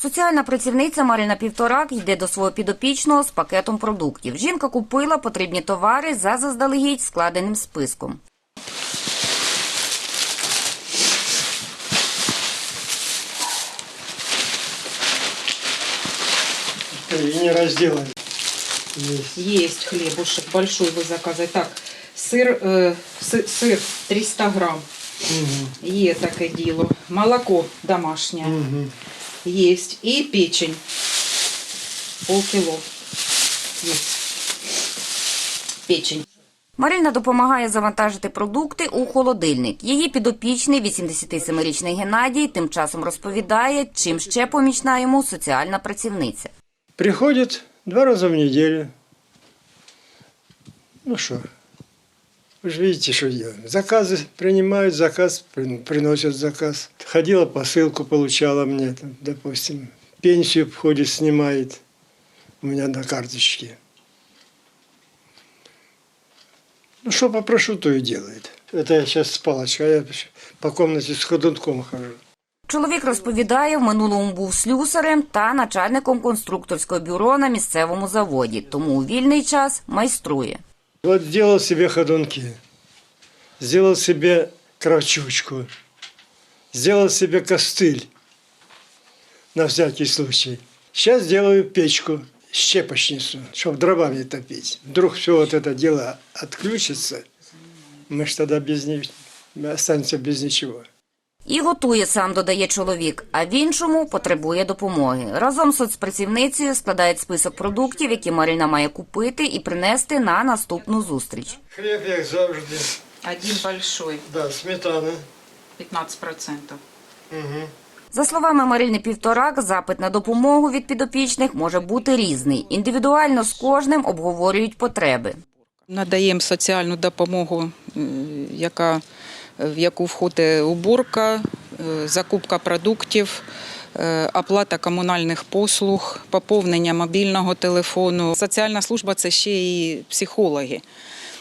Соціальна працівниця Марина Півторак йде до свого підопічного з пакетом продуктів. Жінка купила потрібні товари за заздалегідь складеним списком. И не разделали. Есть. Есть хлебушек большой вы заказываете. Так, сыр, э, сы- сыр 300 грамм. Мгм. Є таке діло. Молоко домашнє. Мгм. Есть. І печень. Полкіло. Есть. Печень. Марина допомагає завантажити продукти у холодильник. Її підопічний 87-річний Геннадій тим часом розповідає, чим ще помічна йому соціальна працівниця. Приходит два раза в неделю. Ну что, вы же видите, что делают. Заказы принимают заказ, прин- приносят заказ. Ходила посылку, получала мне, там, допустим, пенсию входит, снимает у меня на карточке. Ну, что попрошу, то и делает. Это я сейчас с палочкой, а я по комнате с ходунком хожу. Чоловік розповідає, в минулому був слюсарем та начальником конструкторського бюро на місцевому заводі, тому у вільний час майструє. Вот сделал себе ходунки, сделал себе кравчучку, сделал себе костыль на всякий случай. Сейчас делаю печку, щепочницу, чтобы дровами топить. Вдруг все вот это дело отключится, мы ж тогда без них, останемся без ничего. І готує сам, додає чоловік, а в іншому потребує допомоги. Разом з соцпрацівницею складають список продуктів, які Марина має купити і принести на наступну зустріч. Хлеб, як завжди, Один большой. да, сметана. 15%. Угу. За словами Марини Півторак, запит на допомогу від підопічних може бути різний. Індивідуально з кожним обговорюють потреби. Надаємо соціальну допомогу, яка, в яку входить уборка, е, закупка продуктів, е, оплата комунальних послуг, поповнення мобільного телефону. Соціальна служба це ще і психологи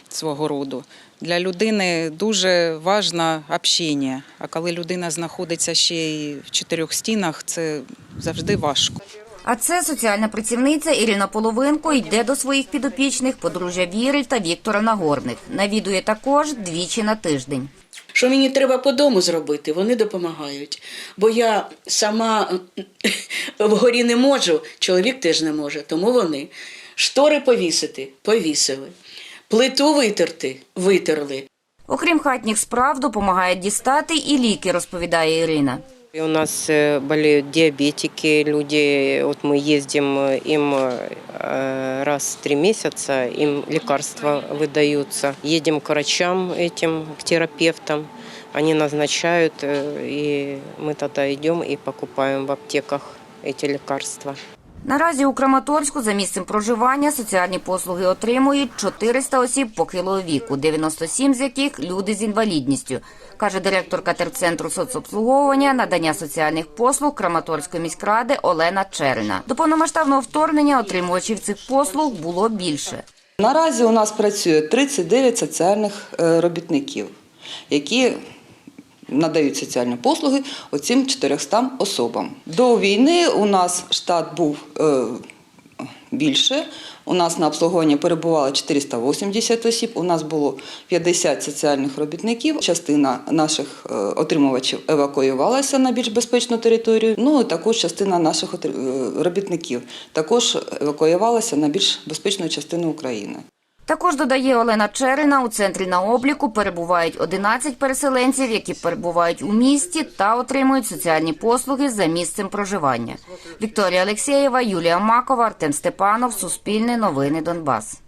свого роду. Для людини дуже важне общення. А коли людина знаходиться ще й в чотирьох стінах, це завжди важко. А це соціальна працівниця Ірина Половинко йде до своїх підопічних подружжя Віри та Віктора Нагорних. Навідує також двічі на тиждень. Що мені треба по дому зробити, вони допомагають. Бо я сама вгорі не можу, чоловік теж не може, тому вони. Штори повісити повісили, плиту витерти витерли. Окрім хатніх справ, допомагає дістати і ліки, розповідає Ірина. И у нас э, болеют диабетики, люди, вот мы ездим, э, им э, раз в три месяца, им лекарства выдаются. Едем к врачам этим, к терапевтам, они назначают, э, и мы тогда идем и покупаем в аптеках эти лекарства. Наразі у Краматорську за місцем проживання соціальні послуги отримують 400 осіб похилого віку, 97 з яких люди з інвалідністю, каже директорка терцентру соцобслуговування надання соціальних послуг Краматорської міськради Олена Черина. До повномасштабного вторгнення отримувачів цих послуг було більше. Наразі у нас працює 39 соціальних е, робітників, які надають соціальні послуги оцим 400 особам. До війни у нас штат був е, більше. У нас на обслуговуванні перебувало 480 осіб. У нас було 50 соціальних робітників. Частина наших е, отримувачів евакуювалася на більш безпечну територію. Ну і також частина наших е, робітників також евакуювалася на більш безпечну частину України. Також додає Олена Черина, у центрі на обліку перебувають 11 переселенців, які перебувають у місті та отримують соціальні послуги за місцем проживання. Вікторія Алексєєва, Юлія Макова, Артем Степанов, Суспільне новини Донбас.